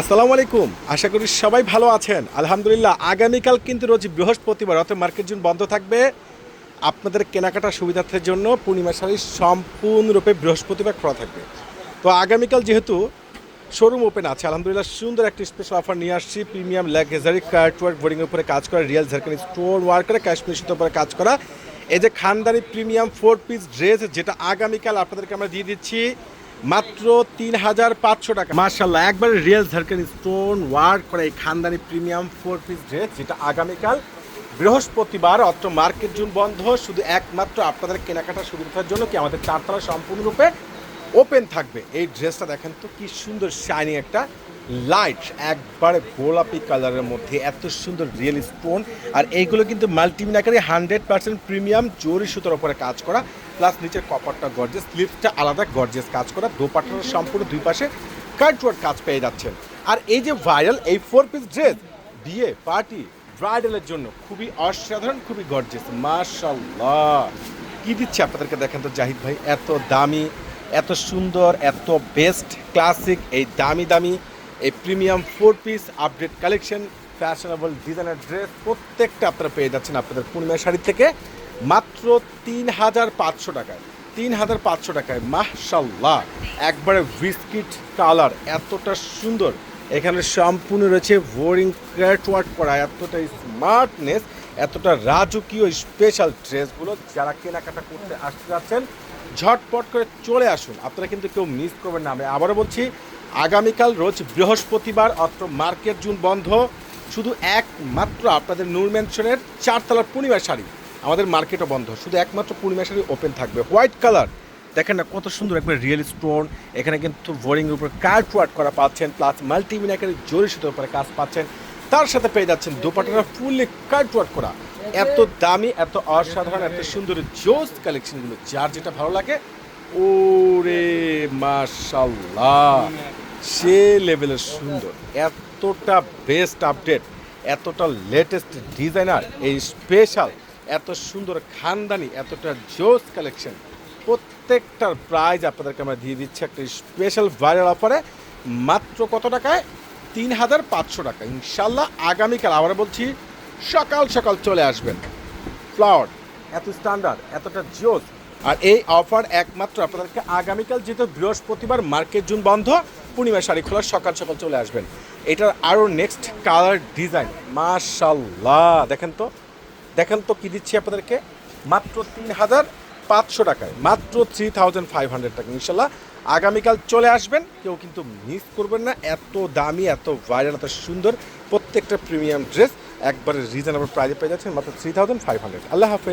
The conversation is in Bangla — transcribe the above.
আসসালামু আলাইকুম। আশা করি সবাই ভালো আছেন। আলহামদুলিল্লাহ, আগামীকাল কিন্তু রোজ বৃহস্পতিবার, অর্থাৎ মার্কেট জুন বন্ধ থাকবে। আপনাদের কেনাকাটার সুবিধার্থের জন্য পূর্ণিমা শাড়ি সম্পূর্ণরূপে বৃহস্পতিবার খোলা থাকবে। তো আগামীকাল যেহেতু শোরুম ওপেন আছে, আলহামদুলিল্লাহ সুন্দর একটি স্পেশাল অফার নিয়ে আসছি। প্রিমিয়াম লেগেজারি কার্ট ওয়ার্ক বোর্ডিংয়ের উপরে কাজ করা রিয়েল ঝাড়খানি স্টোন ওয়ার্ক করে কাশ্মীর সুতোর উপরে কাজ করা। এই যে খানদানি প্রিমিয়াম ফোর পিস ড্রেস যেটা আগামীকাল আপনাদেরকে আমরা দিয়ে দিচ্ছি। মাত্র তিন হাজার পাঁচশো টাকা। মার্শাল্লাহ একবারে রিয়েল ঝাড়খানি স্টোন ওয়ার্ক করে এই খানদানি প্রিমিয়াম ফোর পিস ড্রেস যেটা আগামীকাল বৃহস্পতিবার, অত্র মার্কেট জুন বন্ধ, শুধু একমাত্র আপনাদের কেনাকাটা শুরু করার জন্য কি আমাদের চারতলা সম্পূর্ণরূপে ওপেন থাকবে। এই ড্রেসটা দেখেন তো কি সুন্দর শাইনিং একটা লাইট, একবারে গোলাপি কালারের মধ্যে এত সুন্দর রিয়েল স্টোন। আর এইগুলো কিন্তু মাল্টিমিনাকারি হান্ড্রেড পার্সেন্ট প্রিমিয়াম জরি সুতোর উপরে কাজ করা। প্লাস নিচের কপারটা গর্জেস স্লিপসটা আলাদা গর্জেস কাজ করা। দোপাটার সম্পূর্ণ দুই পাশে কার্টওয়ার্ক কাজ পেয়ে যাচ্ছেন। আর এই যে ভাইরাল এই ফোর পিস ড্রেস বিয়ে পার্টি ব্রাইডালের জন্য খুবই অসাধারণ, খুবই গর্জেস মাশাল্লাহ কি দিচ্ছে আপনাদেরকে দেখেন তো, জাহিদ ভাই? এত দামি, এত সুন্দর, এত বেস্ট ক্লাসিক এই দামি দামি এই premium four piece update collection, fashionable designer dress প্রত্যেকটা আপনারা পেয়ে যাচ্ছেন আপনাদের পূর্ণিমা শাড়ি থেকে। মাত্র তিন হাজার পাঁচশো টাকায় তিন হাজার পাঁচশো টাকায় মাশাল্লাহ একবারে বিস্কিট কালার এতটা সুন্দর। এখানে সম্পূর্ণ রয়েছে বোরিং ক্র্যাট ওয়ার্ক করা, এতটা স্মার্টনেস এতটা রাজকীয় স্পেশাল ড্রেসগুলো যারা কেনাকাটা করতে আসতে যাচ্ছেন, ঝটপট করে চলে আসুন। আপনারা কিন্তু কেউ মিস করবেন না। আমি আবারও বলছি আগামীকাল রোজ বৃহস্পতিবার অত্র মার্কেট জুন বন্ধ। শুধু একমাত্র আপনাদের নূর চারতলার পূর্ণিমা শাড়ি। আমাদের মার্কেটও বন্ধ। শুধু একমাত্র পূর্ণিমা শাড়ি ওপেন থাকবে। হোয়াইট কালার দেখেন না কত সুন্দর একবার রিয়েল স্টোন এখানে কিন্তু বোরিংয়ের উপর কার্ট ওয়ার্ক করা পাচ্ছেন প্লাস মাল্টিমিনাকারের জরি সুতোর উপরে কাজ পাচ্ছেন। তার সাথে পেয়ে যাচ্ছেন দুপাটাটা ফুললি কার্ট ওয়ার্ক করা। এত দামি, এত অসাধারণ, এত সুন্দর জোস কালেকশনগুলো যার যেটা ভালো লাগে, ওরে মাশাল্লাহ সে লেভেলের সুন্দর। এতটা বেস্ট আপডেট এতটা লেটেস্ট ডিজাইনার এই স্পেশাল এত সুন্দর খানদানি, এতটা জোস কালেকশন প্রত্যেকটার প্রাইজ আপনাদেরকে আমরা দিয়ে দিচ্ছি একটা স্পেশাল ভাইরাল অফারে মাত্র কত টাকায়? তিন হাজার পাঁচশো টাকা। ইনশাল্লাহ আগামীকাল আবার বলছি, সকাল সকাল চলে আসবেন। ফ্লাওয়ার এত স্ট্যান্ডার্ড এতটা জোস। আর এই অফার একমাত্র আপনাদেরকে আগামীকাল যেহেতু বৃহস্পতিবার মার্কেট জুন বন্ধ পূর্ণিমা শাড়ি খোলা সকাল সকাল চলে আসবেন। এটার আরও নেক্সট কালার ডিজাইন মাশাল্লাহ দেখেন তো? দেখেন তো কি দিচ্ছি আপনাদেরকে? মাত্র তিন হাজার পাঁচশো টাকায়। মাত্র থ্রি থাউজেন্ড ফাইভ হান্ড্রেড টাকা। ইনশাল্লাহ আগামীকাল চলে আসবেন। কেউ কিন্তু মিস করবেন না। এত দামি, এত ভাইরাল এত সুন্দর প্রত্যেকটা প্রিমিয়াম ড্রেস একবারে রিজনেবল প্রাইজে পেয়ে যাচ্ছেন। মাত্র থ্রি থাউজেন্ড ফাইভ হান্ড্রেড আল্লাহ হাফেজ।